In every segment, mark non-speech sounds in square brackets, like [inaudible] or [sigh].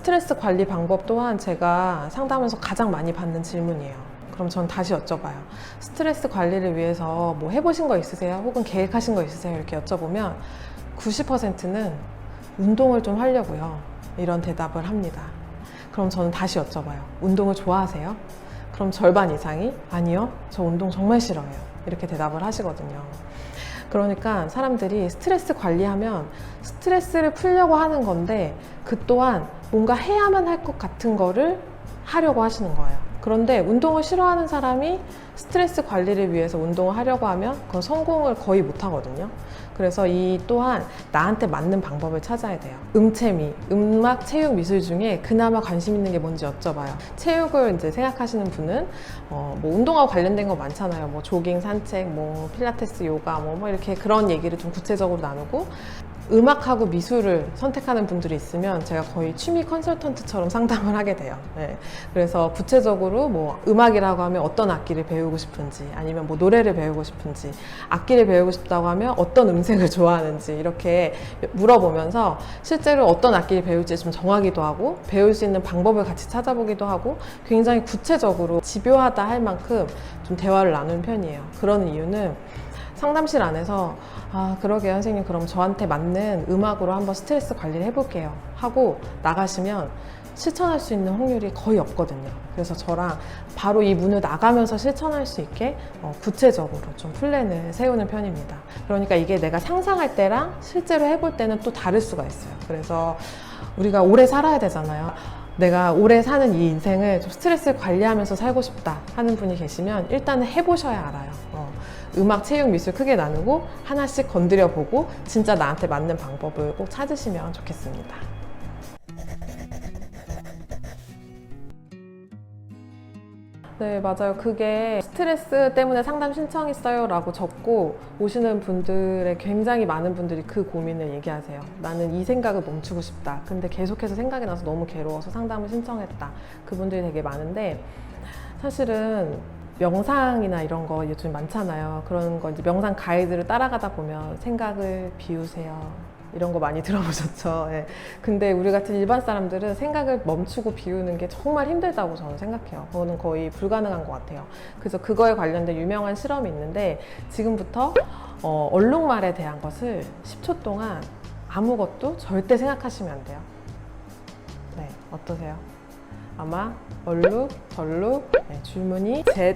스트레스 관리 방법 또한 제가 상담하면서 가장 많이 받는 질문이에요. 그럼 전 다시 여쭤봐요. 스트레스 관리를 위해서 뭐 해보신 거 있으세요? 혹은 계획하신 거 있으세요? 이렇게 여쭤보면 90%는 운동을 좀 하려고요. 이런 대답을 합니다. 그럼 저는 다시 여쭤봐요. 운동을 좋아하세요? 그럼 절반 이상이 아니요. 저 운동 정말 싫어해요. 이렇게 대답을 하시거든요. 그러니까 사람들이 스트레스 관리하면 스트레스를 풀려고 하는 건데 그 또한 뭔가 해야만 할 것 같은 거를 하려고 하시는 거예요. 그런데 운동을 싫어하는 사람이 스트레스 관리를 위해서 운동을 하려고 하면 그건 성공을 거의 못 하거든요. 그래서 이 또한 나한테 맞는 방법을 찾아야 돼요. 음체미, 음악, 체육, 미술 중에 그나마 관심 있는 게 뭔지 여쭤봐요. 체육을 이제 생각하시는 분은 어, 뭐 운동하고 관련된 거 많잖아요. 뭐 조깅, 산책, 뭐 필라테스, 요가, 뭐, 뭐 이렇게 그런 얘기를 좀 구체적으로 나누고 음악하고 미술을 선택하는 분들이 있으면 제가 거의 취미 컨설턴트처럼 상담을 하게 돼요. 네. 그래서 구체적으로 뭐 음악이라고 하면 어떤 악기를 배우고 싶은지 아니면 뭐 노래를 배우고 싶은지 악기를 배우고 싶다고 하면 어떤 음색을 [laughs] 좋아하는지 이렇게 물어보면서 실제로 어떤 악기를 배울지 좀 정하기도 하고 배울 수 있는 방법을 같이 찾아보기도 하고 굉장히 구체적으로 집요하다 할 만큼 좀 대화를 나누는 편이에요. 그런 이유는 상담실 안에서 아 그러게요 선생님. 그럼 저한테 맞는 음악으로 한번 스트레스 관리를 해볼게요. 하고 나가시면 실천할 수 있는 확률이 거의 없거든요. 그래서 저랑 바로 이 문을 나가면서 실천할 수 있게 어, 구체적으로 좀 플랜을 세우는 편입니다. 그러니까 이게 내가 상상할 때랑 실제로 해볼 때는 또 다를 수가 있어요. 그래서 우리가 오래 살아야 되잖아요. 내가 오래 사는 이 인생을 좀 스트레스를 관리하면서 살고 싶다 하는 분이 계시면 일단은 해보셔야 알아요. 어, 음악, 체육, 미술 크게 나누고 하나씩 건드려 보고 진짜 나한테 맞는 방법을 꼭 찾으시면 좋겠습니다. 네, 맞아요. 그게 스트레스 때문에 상담 신청했어요 라고 적고 오시는 분들의 굉장히 많은 분들이 그 고민을 얘기하세요. 나는 이 생각을 멈추고 싶다. 근데 계속해서 생각이 나서 너무 괴로워서 상담을 신청했다. 그분들이 되게 많은데 사실은 명상이나 이런 거 요즘 많잖아요. 그런 거 이제 명상 가이드를 따라가다 보면 생각을 비우세요. 이런 거 많이 [laughs] 들어보셨죠? 예. 근데 우리 같은 일반 사람들은 생각을 멈추고 비우는 게 정말 힘들다고 저는 생각해요. 그거는 거의 불가능한 것 같아요. 그래서 그거에 관련된 유명한 실험이 있는데 지금부터 어, 얼룩말에 대한 것을 10초 동안 아무것도 절대 생각하시면 안 돼요. 네, 어떠세요? 아마 얼룩, 절룩, 네, 줄무늬, 재,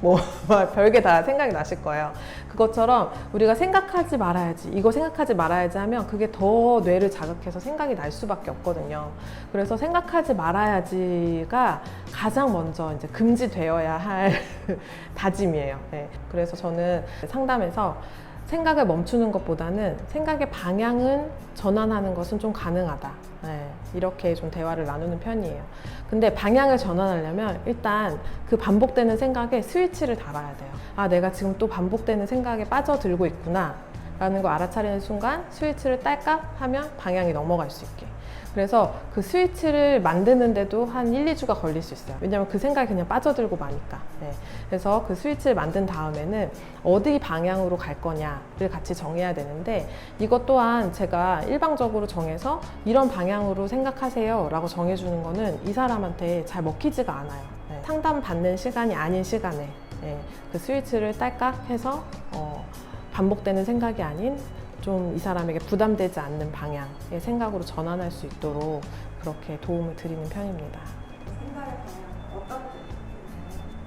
뭐 [laughs] 별게 다 생각이 나실 거예요. 그것처럼 우리가 생각하지 말아야지, 이거 생각하지 말아야지 하면 그게 더 뇌를 자극해서 생각이 날 수밖에 없거든요. 그래서 생각하지 말아야지가 가장 먼저 이제 금지되어야 할 [laughs] 다짐이에요. 네. 그래서 저는 상담에서 생각을 멈추는 것보다는 생각의 방향은 전환하는 것은 좀 가능하다. 네, 이렇게 좀 대화를 나누는 편이에요. 근데 방향을 전환하려면 일단 그 반복되는 생각에 스위치를 달아야 돼요. 아, 내가 지금 또 반복되는 생각에 빠져들고 있구나. 라는 걸 알아차리는 순간 스위치를 딸깍 하면 방향이 넘어갈 수 있게. 그래서 그 스위치를 만드는데도 한 1, 2주가 걸릴 수 있어요. 왜냐면 그 생각이 그냥 빠져들고 마니까. 네. 그래서 그 스위치를 만든 다음에는 어디 방향으로 갈 거냐를 같이 정해야 되는데 이것 또한 제가 일방적으로 정해서 이런 방향으로 생각하세요 라고 정해주는 거는 이 사람한테 잘 먹히지가 않아요. 네. 상담 받는 시간이 아닌 시간에 네. 그 스위치를 딸깍 해서 어, 반복되는 생각이 아닌 좀 이 사람에게 부담되지 않는 방향의 생각으로 전환할 수 있도록 그렇게 도움을 드리는 편입니다.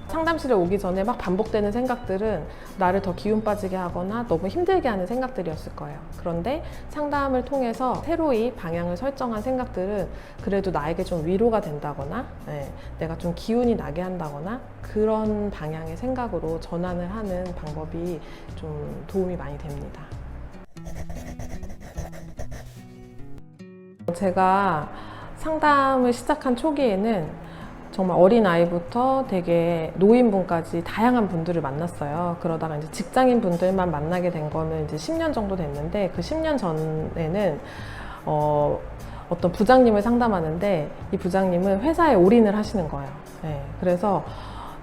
상담실에 오기 전에 막 반복되는 생각들은 나를 더 기운 빠지게 하거나 너무 힘들게 하는 생각들이었을 거예요. 그런데 상담을 통해서 새로이 방향을 설정한 생각들은 그래도 나에게 좀 위로가 된다거나 네, 내가 좀 기운이 나게 한다거나 그런 방향의 생각으로 전환을 하는 방법이 좀 도움이 많이 됩니다. 제가 상담을 시작한 초기에는 정말 어린 아이부터 되게 노인분까지 다양한 분들을 만났어요. 그러다가 이제 직장인 분들만 만나게 된 거는 이제 10년 정도 됐는데 그 10년 전에는 어, 어떤 부장님을 상담하는데 이 부장님은 회사에 올인을 하시는 거예요. 네, 그래서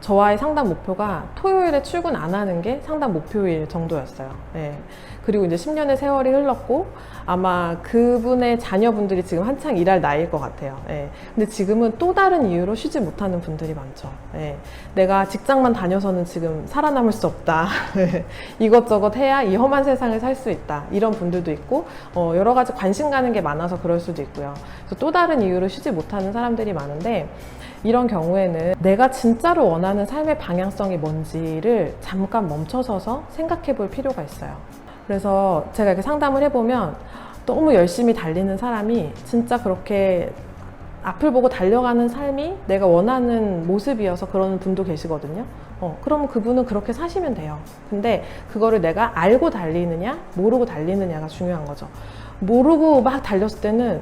저와의 상담 목표가 토요일에 출근 안 하는 게 상담 목표일 정도였어요. 예. 그리고 이제 10년의 세월이 흘렀고 아마 그분의 자녀분들이 지금 한창 일할 나이일 것 같아요. 예. 근데 지금은 또 다른 이유로 쉬지 못하는 분들이 많죠. 예. 내가 직장만 다녀서는 지금 살아남을 수 없다. [laughs] 이것저것 해야 이 험한 세상을 살 수 있다. 이런 분들도 있고 어, 여러 가지 관심 가는 게 많아서 그럴 수도 있고요. 또 다른 이유로 쉬지 못하는 사람들이 많은데 이런 경우에는 내가 진짜로 원하는 삶의 방향성이 뭔지를 잠깐 멈춰서서 생각해 볼 필요가 있어요. 그래서 제가 이렇게 상담을 해보면 너무 열심히 달리는 사람이 진짜 그렇게 앞을 보고 달려가는 삶이 내가 원하는 모습이어서 그러는 분도 계시거든요. 어, 그럼 그분은 그렇게 사시면 돼요. 근데 그거를 내가 알고 달리느냐, 모르고 달리느냐가 중요한 거죠. 모르고 막 달렸을 때는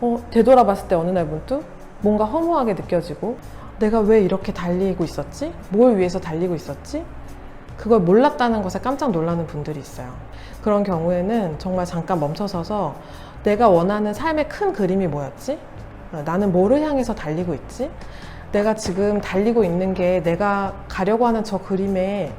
어, 되돌아봤을 때 어느 날 문득 뭔가 허무하게 느껴지고 내가 왜 이렇게 달리고 있었지? 뭘 위해서 달리고 있었지? 그걸 몰랐다는 것에 깜짝 놀라는 분들이 있어요. 그런 경우에는 정말 잠깐 멈춰서서 내가 원하는 삶의 큰 그림이 뭐였지? 어, 나는 뭐를 향해서 달리고 있지? 내가 지금 달리고 있는 게 내가 가려고 하는 저 그림에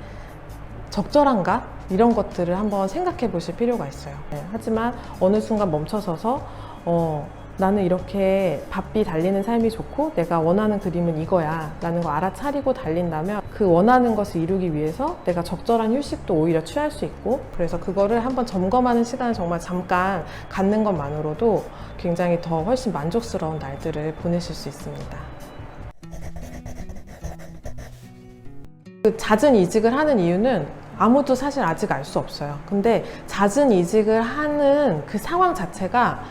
적절한가? 이런 것들을 한번 생각해 보실 필요가 있어요. 네, 하지만 어느 순간 멈춰서서 어, 나는 이렇게 바삐 달리는 삶이 좋고 내가 원하는 그림은 이거야 라는 거 알아차리고 달린다면 그 원하는 것을 이루기 위해서 내가 적절한 휴식도 오히려 취할 수 있고 그래서 그거를 한번 점검하는 시간을 정말 잠깐 갖는 것만으로도 굉장히 더 훨씬 만족스러운 날들을 보내실 수 있습니다. 그 잦은 이직을 하는 이유는 아무도 사실 아직 알 수 없어요. 근데 잦은 이직을 하는 그 상황 자체가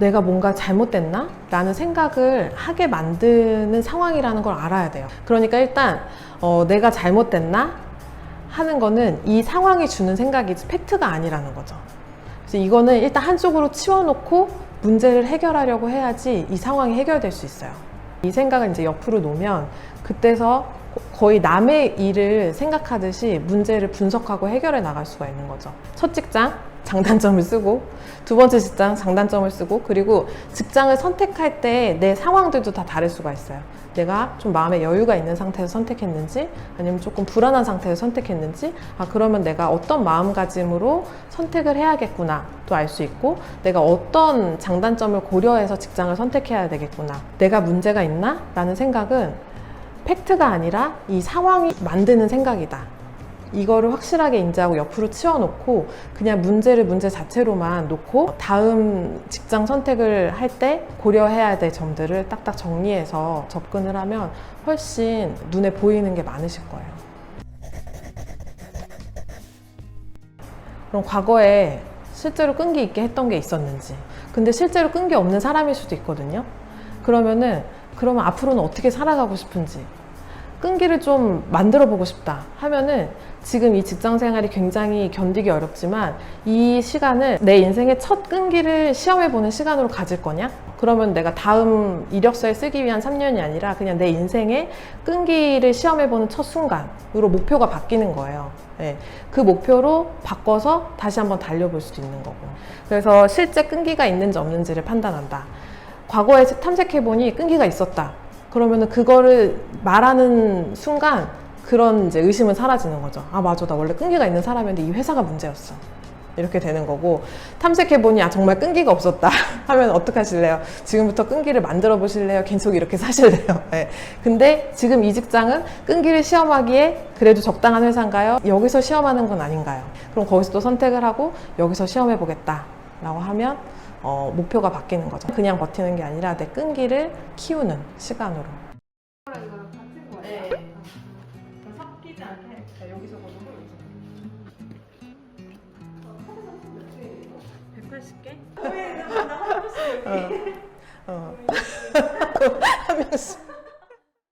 내가 뭔가 잘못됐나? 라는 생각을 하게 만드는 상황이라는 걸 알아야 돼요. 그러니까 일단, 어, 내가 잘못됐나? 하는 거는 이 상황이 주는 생각이지 팩트가 아니라는 거죠. 그래서 이거는 일단 한쪽으로 치워놓고 문제를 해결하려고 해야지 이 상황이 해결될 수 있어요. 이 생각을 이제 옆으로 놓으면 그때서 거의 남의 일을 생각하듯이 문제를 분석하고 해결해 나갈 수가 있는 거죠. 첫 직장, 장단점을 쓰고, 두 번째 직장, 장단점을 쓰고, 그리고 직장을 선택할 때 내 상황들도 다 다를 수가 있어요. 내가 좀 마음에 여유가 있는 상태에서 선택했는지, 아니면 조금 불안한 상태에서 선택했는지, 아, 그러면 내가 어떤 마음가짐으로 선택을 해야겠구나, 또 알 수 있고, 내가 어떤 장단점을 고려해서 직장을 선택해야 되겠구나, 내가 문제가 있나? 라는 생각은 팩트가 아니라 이 상황이 만드는 생각이다. 이거를 확실하게 인지하고 옆으로 치워놓고 그냥 문제를 문제 자체로만 놓고 다음 직장 선택을 할 때 고려해야 될 점들을 딱딱 정리해서 접근을 하면 훨씬 눈에 보이는 게 많으실 거예요. 그럼 과거에 실제로 끈기 있게 했던 게 있었는지. 근데 실제로 끈기 없는 사람일 수도 있거든요. 그러면은 그러면 앞으로는 어떻게 살아가고 싶은지 끈기를 좀 만들어 보고 싶다 하면은 지금 이 직장 생활이 굉장히 견디기 어렵지만 이 시간을 내 인생의 첫 끈기를 시험해 보는 시간으로 가질 거냐? 그러면 내가 다음 이력서에 쓰기 위한 3년이 아니라 그냥 내 인생의 끈기를 시험해 보는 첫 순간으로 목표가 바뀌는 거예요. 네. 그 목표로 바꿔서 다시 한번 달려볼 수도 있는 거고. 그래서 실제 끈기가 있는지 없는지를 판단한다. 과거에 탐색해보니 끈기가 있었다. 그러면은 그거를 말하는 순간 그런 이제 의심은 사라지는 거죠. 아, 맞아. 나 원래 끈기가 있는 사람인데 이 회사가 문제였어. 이렇게 되는 거고 탐색해보니 아 정말 끈기가 없었다 [laughs] 하면 어떡하실래요? 지금부터 끈기를 만들어 보실래요? 계속 이렇게 사실래요? [laughs] 네. 근데 지금 이 직장은 끈기를 시험하기에 그래도 적당한 회사인가요? 여기서 시험하는 건 아닌가요? 그럼 거기서 또 선택을 하고 여기서 시험해 보겠다 라고 하면 어, 목표가 바뀌는 거죠. 그냥 버티는 게 아니라 내 끈기를 키우는 시간으로. 네. 섞이지 않게 여기서 거두고 180개? 어. 어. 한 명씩.